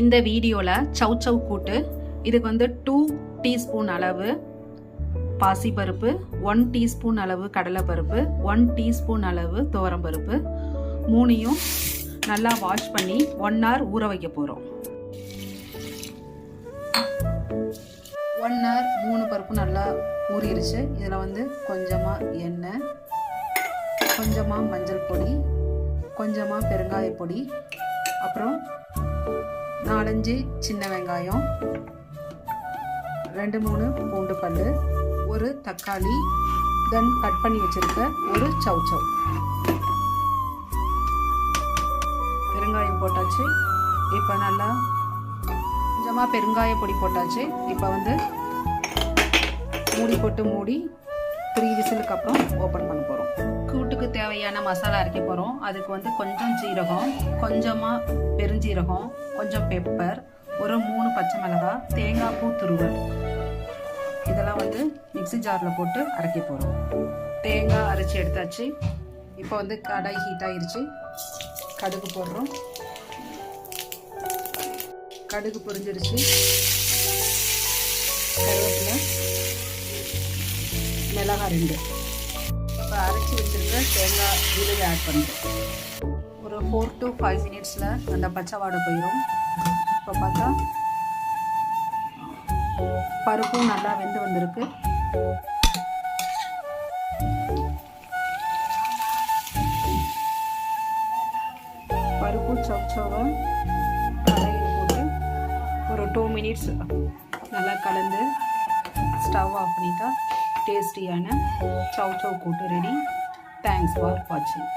இந்த வீடியோவில் சவ் சவ் கூட்டு. இதுக்கு வந்து டூ டீஸ்பூன் அளவு பாசிப்பருப்பு ஒன் டீஸ்பூன் அளவு கடலைப்பருப்பு ஒன் டீஸ்பூன் அளவு துவரம்பருப்பு. மூணையும் நல்லா வாஷ் பண்ணி ஒன் ஹவர் ஊற வைக்க போகிறோம் ஒன் ஹவர் மூணு பருப்பு நல்லா ஊறிடுச்சு இதில் வந்து கொஞ்சமாக எண்ணெய் கொஞ்சமாக மஞ்சள் பொடி கொஞ்சமாக பெருங்காய பொடி அப்புறம் நாலஞ்சு சின்ன வெங்காயம் ரெண்டு மூணு பூண்டு பல் ஒரு தக்காளி தென் கட் பண்ணி வச்சுருக்க ஒரு சவ் சவ் பெருங்காயம் போட்டாச்சு. இப்போ நல்லா கொஞ்சமாக பெருங்காய பொடி போட்டாச்சு. இப்போ வந்து மூடி போட்டு மூடி த்ரீ விசிலுக்கு அப்புறம் ஓப்பன் பண்ண போகிறோம் கூட்டுக்கு தேவையான மசாலா அரைக்க போகிறோம் அதுக்கு வந்து கொஞ்சம் ஜீரகம் கொஞ்சமாக பெருஞ்சீரகம் கொஞ்சம் பெப்பர் ஒரு மூணு பச்சை மிளகாய் தேங்காய் பூ துருவல். இதெல்லாம் வந்து மிக்ஸி ஜாரில் போட்டு அரைக்க போகிறோம் தேங்காய் அரைச்சி எடுத்தாச்சு. இப்போ வந்து கடாய் ஹீட் ஆயிருச்சு. கடுகு போடுறோம். கடுகு பொரிஞ்சிருச்சு. கருவேப்பிலை மிளகாய் ரெண்டு. இப்போ அரைச்சி வச்சுருக்க தேங்காய் விழுது ஆட் பண்ணுறோம் ஒரு ஃபோர் டு ஃபைவ் மினிட்ஸில் அந்த பச்சை வாடை போயிடும் இப்போ பார்த்தா பருப்பும் நல்லா வெந்து வந்திருக்கு. பருப்பு சவுச்சவை கடையில் போட்டு ஒரு டூ மினிட்ஸ் நல்லா கலந்து ஸ்டவ் ஆஃப் பண்ணிட்டா டேஸ்டியான சவ் சவ் கூட்டு ரெடி தேங்க்ஸ் ஃபார் வாட்சிங்